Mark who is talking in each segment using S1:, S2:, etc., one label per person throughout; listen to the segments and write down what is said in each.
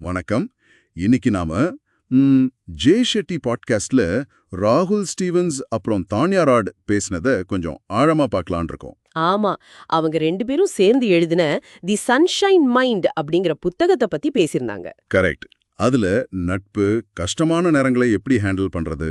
S1: வணக்கம். இன்னைக்கு நாம ஜே ஷெட்டி பாட்காஸ்ட்ல ராகுல் ஸ்டீவன்ஸ் அப்புறம் தானியா ராட் பேசினத கொஞ்சம் ஆழமா பார்க்கலான் இருக்கோம்.
S2: ஆமா அவங்க ரெண்டு பேரும் சேர்ந்து எழுதின தி சன்ஷைன் மைண்ட் அப்படிங்கிற புத்தகத்தை பத்தி பேசியிருந்தாங்க.
S1: கரெக்ட். அதுல நட்பு கஷ்டமான நேரங்களை எப்படி ஹேண்டில் பண்றது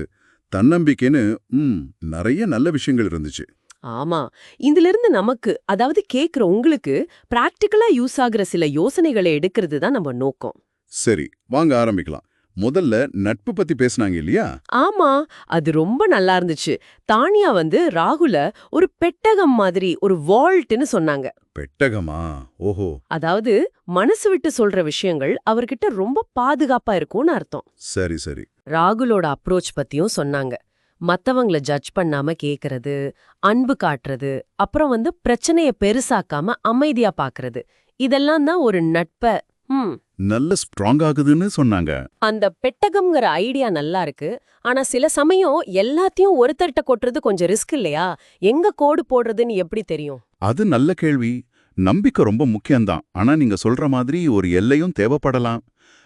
S1: தன்னம்பிக்கைன்னு ம் நிறைய நல்ல விஷயங்கள் இருந்துச்சு.
S2: ஆமா இதுல இருந்து நமக்கு அதாவது கேக்குற உங்களுக்கு பிராக்டிக்கலா யூஸ் ஆகுற சில யோசனைகளை எடுக்கிறது தான் நம்ம நோக்கம்.
S1: சரி வாங்க ஆரம்பிக்கலாம். முதல்ல நட்பு பத்தி பேசுனாங்க இல்லையா?
S2: ஆமா அது ரொம்ப நல்லா இருந்துச்சு. தானியா வந்து ராகுல ஒரு பெட்டகம் மாதிரி ஒரு வால்ட்னு சொன்னாங்க.
S1: பெட்டகமா? ஓஹோ.
S2: அதாவது மனசு விட்டு சொல்ற விஷயங்கள் அவர்கிட்ட ரொம்ப பாதுகாப்பா இருக்கும்னு அர்த்தம்.
S1: சரி சரி.
S2: ராகுலோட அப்ரோச் பத்தியும் சொன்னாங்க. மத்தவங்கள ஜட்ஜ் பண்ணாம கேக்குறது அன்பு காட்டுறது அப்புறம் வந்து பிரச்சனைய பெருசாக்காம அமைதியா பாக்குறது. இதெல்லாம் தான் ஒரு நட்ப ம்
S1: நல்ல ஸ்ட்ராங் ஆகுதுன்னு சொன்னாங்க.
S2: அந்த பெட்டகம்ங்கிற ஐடியா நல்லா இருக்கு. ஆனா சில சமயம் எல்லாத்தையும் ஒருத்தர்ட்ட கொட்டுறது கொஞ்சம் ரிஸ்க் இல்லையா? எங்க கோடு போடுறதுன்னு எப்படி தெரியும்?
S1: அது நல்ல கேள்வி. நம்பிக்கை ரொம்ப முக்கியம்தான். ஆனா நீங்க சொல்ற மாதிரி ஒரு எல்லையும் தேவைப்படலாம்.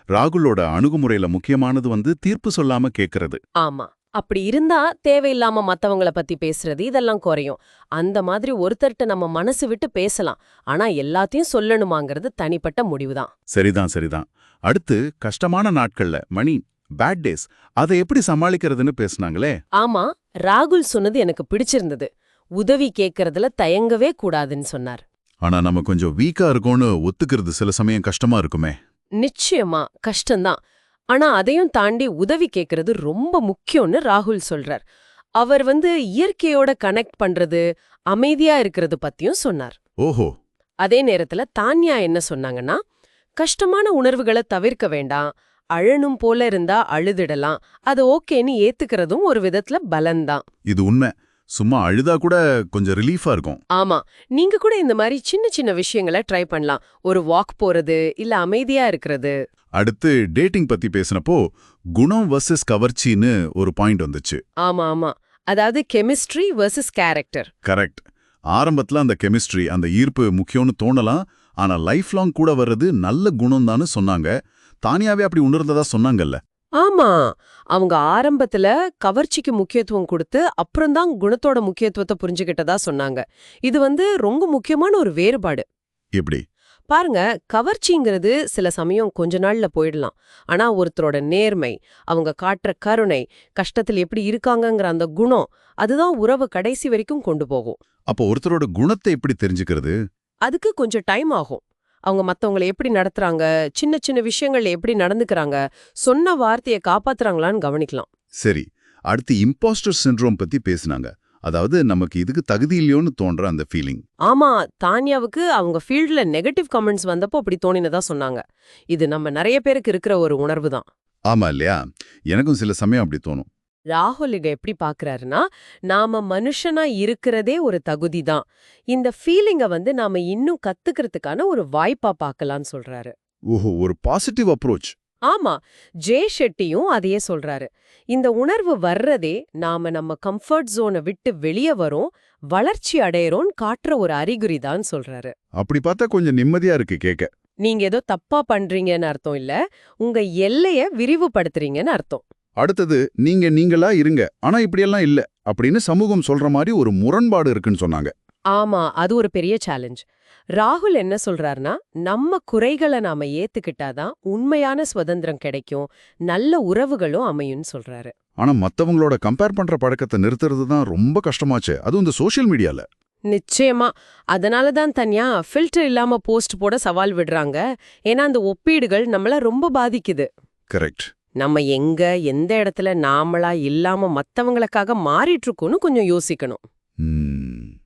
S1: ராகுலோட அணுகுமுறையில முக்கியமானது வந்து தீர்ப்பு சொல்லாம கேக்குறது.
S2: ஆமா. அப்படி இருந்தா தேவையில்லாம மத்தவங்கள பத்தி பேசுறது இதெல்லாம் குறையும். அந்த மாதிரி ஒருத்தர்ட்ட நம்ம மனசு விட்டு பேசலாம். ஆனா எல்லாத்தையும் சொல்லணுமாங்கிறது தனிப்பட்ட முடிவுதான்.
S1: சரிதான் சரிதான். அடுத்து கஷ்டமான நாட்கள்ல மணி பேட் டேஸ் அதை எப்படி சமாளிக்கிறதுன்னு பேசுனாங்களே?
S2: ஆமா ராகுல் சொன்னது எனக்கு பிடிச்சிருந்தது. உதவி கேட்கறதுல தயங்கவே கூடாதுன்னு சொன்னார்.
S1: ஆனா நம்ம கொஞ்சம் வீக்கா இருக்கோம்னு ஒத்துக்கிறது சில சமயம் கஷ்டமா இருக்குமே.
S2: நிச்சயமா கஷ்டம்தான். ஆனா அதையும் தாண்டி உதவி கேட்கறது ரொம்ப முக்கியம்னு ராகுல் சொல்றார். அவர் வந்து இயற்கையோட கனெக்ட் பண்றது அமைதியா இருக்கிறது பத்தியும் சொன்னார்.
S1: ஓஹோ.
S2: அதே நேரத்துல தான்யா என்ன சொன்னாங்கன்னா கஷ்டமான உணர்வுகளை தவிர்க்க வேண்டாம். அழணும் போல இருந்தா அழுதிடலாம். அது ஓகேன்னு ஏத்துக்கிறதும் ஒரு விதத்துல பலன்தான்
S1: இது உண்மை. சும்மா அழுதா கூட கொஞ்சம் ரிலீஃபா இருக்கும்.
S2: ஆமா. நீங்க கூட இந்த மாதிரி சின்ன சின்ன விஷயங்களை ட்ரை பண்ணலாம். ஒரு வாக் போறது இல்ல அமைதியா இருக்கிறது.
S1: அடுத்து டேட்டிங் பத்தி பேசினப்போ குணம் வர்சஸ் கவர்ச்சின்னு ஒரு பாயிண்ட் வந்துச்சு.
S2: ஆமா ஆமா. அதாவது கெமிஸ்ட்ரி வெர்சஸ் கேரக்டர்
S1: கரெக்ட் ஆரம்பத்துல அந்த கெமிஸ்ட்ரி அந்த ஈர்ப்பு முக்கியம்னு தோணலாம். ஆனா லைஃப் லாங் கூட வர்றது நல்ல குணம் சொன்னாங்க. தானியாவே அப்படி உணர்ந்ததா சொன்னாங்கல்ல.
S2: ஆமா. அவங்க ஆரம்பத்துல கவர்ச்சிக்கு முக்கியத்துவம் கொடுத்து அப்புறம்தான் குணத்தோட முக்கியத்துவத்தை புரிஞ்சுக்கிட்டதா சொன்னாங்க. இது வந்து ரொம்ப முக்கியமான ஒரு வேறுபாடு.
S1: எப்படி?
S2: பாருங்க கவர்ச்சிங்கிறது சில சமயம் கொஞ்ச நாள்ல போயிடலாம். ஆனா ஒருத்தரோட நேர்மை அவங்க காட்டுற கருணை கஷ்டத்தில் எப்படி இருக்காங்கங்கிற அந்த குணம் அதுதான் உறவு கடைசி வரைக்கும் கொண்டு போகும்.
S1: அப்போ ஒருத்தரோட குணத்தை எப்படி தெரிஞ்சுக்கிறது?
S2: அதுக்கு கொஞ்சம் டைம் ஆகும். அவங்க மத்தவங்கள எப்படி நடத்துறாங்க? சின்ன சின்ன விஷயங்கள்ல எப்படி நடந்துக்கறாங்க? சொன்ன வார்த்தையை காப்பாத்துறாங்களான்னு கவனிக்கலாம்.
S1: சரி. அடுத்து இம்பாஸ்டர் சிண்ட்ரோம் பத்தி பேசினாங்க. அதாவது நமக்கு இதுக்கு தகுதி இல்லையோன்னு தோன்ற அந்த ஃபீலிங்
S2: ஆமா தானியாவுக்கு அவங்க ஃபீல்ட்ல நெகட்டிவ் கமெண்ட்ஸ் வந்தப்போ அப்படி தோணினதா சொன்னாங்க. இது நம்ம நிறைய பேருக்கு இருக்கிற ஒரு உணர்வு தான்.
S1: ஆமா இல்லையா? எனக்கும் சில சமயம் அப்படி தோணும்.
S2: ராகுல் இங்க எப்படி பாக்குறாருன்னா நாம மனுஷனா இருக்கிறதே ஒரு தகுதி தான் இந்த ஃபீலிங்க வந்து நாம இன்னும் கத்துக்கிறதுக்கான ஒரு வாய்ப்பா பார்க்கலாம்னு சொல்றாரு.
S1: ஓஹோ ஒரு பாசிட்டிவ் அப்ரோச்
S2: ஆமா ஜே ஷெட்டியும் அதையே சொல்றாரு. இந்த உணர்வு வர்றதே நாம நம்ம கம்ஃபர்ட் ஜோனை விட்டு வெளியே வரோம் வளர்ச்சி அடையறோம்னு காட்டுற ஒரு அறிகுறி தான் சொல்றாரு.
S1: அப்படி பார்த்தா கொஞ்சம் நிம்மதியா இருக்கு கேட்க
S2: நீங்க ஏதோ தப்பா பண்றீங்கன்னு அர்த்தம் இல்ல உங்க எல்லைய விரிவுபடுத்துறீங்கன்னு அர்த்தம்.
S1: அடுத்தது நீங்க நீங்களா இருங்க ஆனா இப்படியெல்லாம் இல்ல அப்படின்னு சமூகம் சொல்ற மாதிரி ஒரு முரண்பாடு இருக்குன்னு சொன்னாங்க.
S2: ஆமா அது ஒரு பெரிய சேலஞ்ச் ராகுல் என்ன சொல்றாருன்னா நம்ம குறைகளை நாம ஏத்துக்கிட்டாதான் உண்மையான சுதந்திரம் கிடைக்கும் நல்ல உறவுகளும் அமையும்னு சொல்றாரு.
S1: ஆனா மத்தவங்களோட கம்பேர் பண்ற பழக்கத்தை நிறுத்துறது தான் ரொம்ப கஷ்டமாச்சு. அதுவும் இந்த சோஷியல் மீடியால
S2: நிச்சயமா. அதனால தான் தனியா ஃபில்டர் இல்லாம போஸ்ட் போட சவால் விடுறாங்க. ஏன்னா அந்த ஒப்பீடுகள் நம்மள ரொம்ப பாதிக்குது.
S1: கரெக்ட்
S2: நம்ம எங்க எந்த இடத்துல நாமளா இல்லாம மத்தவங்களுக்காக மாறிட்டு இருக்கோம்னு கொஞ்சம் யோசிக்கணும்.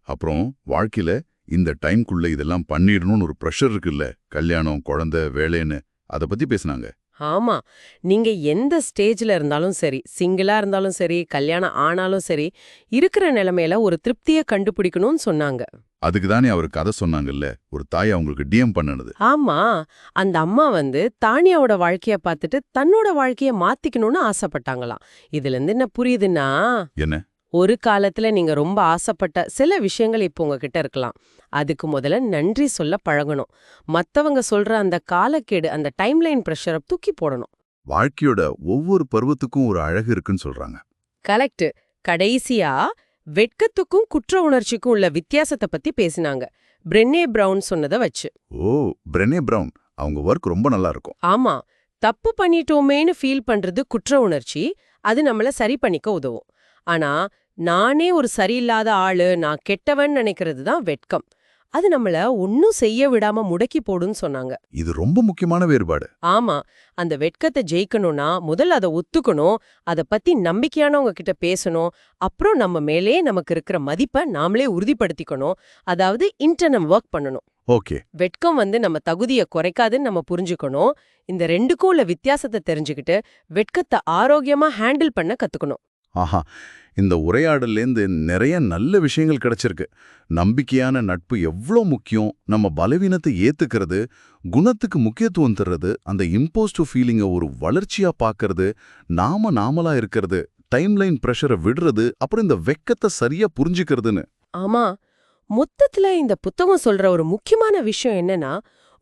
S1: அப்புறம் வாழ்க்கையில இந்த டைம்குள்ள இதெல்லாம் பண்ணிடணும்னு ஒரு ப்ரெஷர் இருக்குல்ல கல்யாணம் குழந்தை வேலைன்னு அத பத்தி பேசுனாங்க.
S2: ஆமா நீங்க எந்த ஸ்டேஜ்ல இருந்தாலும் சரி சிங்கிளா இருந்தாலும் சரி கல்யாணம் ஆனாலும் சரி இருக்கிற நிலைமையில ஒரு திருப்திய கண்டுபிடிக்கணும்னு சொன்னாங்க.
S1: அதுக்கு தானே அவர் கதை சொன்னாங்கல்ல? ஒரு தாய் அவங்களுக்கு டிஎம் பண்ணுனது.
S2: ஆமா. அந்த அம்மா வந்து தானியாவோட வாழ்க்கைய பார்த்துட்டு தன்னோட வாழ்க்கைய மாத்திக்கணும்னு ஆசைப்பட்டாங்களாம். இதுல இருந்து என்ன புரியுதுன்னா
S1: என்ன?
S2: ஒரு காலத்துல நீங்க ரொம்ப ஆசைப்பட்ட சில விஷயங்கள் இப்போ உங்ககிட்ட இருக்கலாம். அதுக்கு முதல்ல நன்றி சொல்ல பழகணும். மத்தவங்க சொல்ற அந்த காலக்கேடு அந்த டைம்லைன் ப்ரெஷரை தூக்கி போடணும்.
S1: வாழ்க்கையோட ஒவ்வொரு பருவத்துக்கும் ஒரு அழகு இருக்குன்னு சொல்றாங்க.
S2: கரெக்ட் கடைசியா வெட்கத்துக்கும் குற்ற உணர்ச்சிக்கும் உள்ள வித்தியாசத்தை பத்தி பேசினாங்க. பிரென்னே பிரவுன் சொன்னதை வச்சு.
S1: ஓ பிரெனே. பிரவுன் அவங்க ஒர்க் ரொம்ப நல்லா இருக்கும்.
S2: ஆமா. தப்பு பண்ணிட்டோமேன்னு ஃபீல் பண்றது குற்ற உணர்ச்சி அது நம்மள சரி பண்ணிக்க உதவும். ஆனா நானே ஒரு சரியில்லாத ஆளு நான் கெட்டவன் நினைக்கிறது தான் வெட்கம். அது நம்மள ஒன்னும் செய்ய விடாம முடக்கி போடுன்னு சொன்னாங்க.
S1: இது ரொம்ப முக்கியமான வேறுபாடு.
S2: ஆமா அந்த வெட்கத்தை ஜெயிக்கணும்னா முதல்ல அதை ஒத்துக்கணும் அத பத்தி நம்பிக்கையானவங்க கிட்ட பேசணும் அப்புறம் நம்ம மேலே நமக்கு இருக்கிற மதிப்பை நாமளே உறுதிப்படுத்திக்கணும் அதாவது இன்டர்னம் ஒர்க் பண்ணணும்.
S1: ஓகே.
S2: வெட்கம் வந்து நம்ம தகுதியை குறைக்காதுன்னு நம்ம புரிஞ்சுக்கணும் இந்த ரெண்டுக்கும் உள்ள வித்தியாசத்தை தெரிஞ்சுக்கிட்டு வெட்கத்தை ஆரோக்கியமா ஹேண்டில் பண்ண கத்துக்கணும்.
S1: ஆஹா. இந்த உரையாடல்லேருந்து நிறைய நல்ல விஷயங்கள் கிடைச்சிருக்கு. நம்பிக்கையான நட்பு எவ்வளோ முக்கியம் நம்ம பலவீனத்தை ஏத்துக்கிறது குணத்துக்கு முக்கியத்துவம் தர்றது அந்த இம்போஸ்டிவ் ஃபீலிங்கை ஒரு வளர்ச்சியா பார்க்கறது நாம நாமலா இருக்கிறது டைம்லைன் ப்ரெஷரை விடுறது அப்புறம் இந்த வெக்கத்தை சரியா புரிஞ்சுக்கிறதுன்னு.
S2: ஆமா. மொத்தத்துல இந்த புத்தகம் சொல்ற ஒரு முக்கியமான விஷயம் என்னன்னா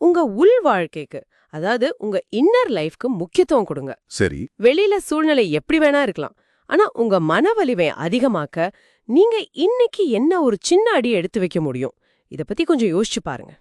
S2: உங்க உள் வாழ்க்கைக்கு அதாவது உங்க இன்னர் லைஃப்க்கு முக்கியத்துவம் கொடுங்க.
S1: சரி.
S2: வெளியில சூழ்நிலை எப்படி வேணா இருக்கலாம். ஆனா உங்க மனவலிவை அதிகமாக்க நீங்க இன்னைக்கு என்ன ஒரு சின்ன அடி எடுத்து வைக்க முடியும்? இத பத்தி கொஞ்சம் யோசிச்சு பாருங்க.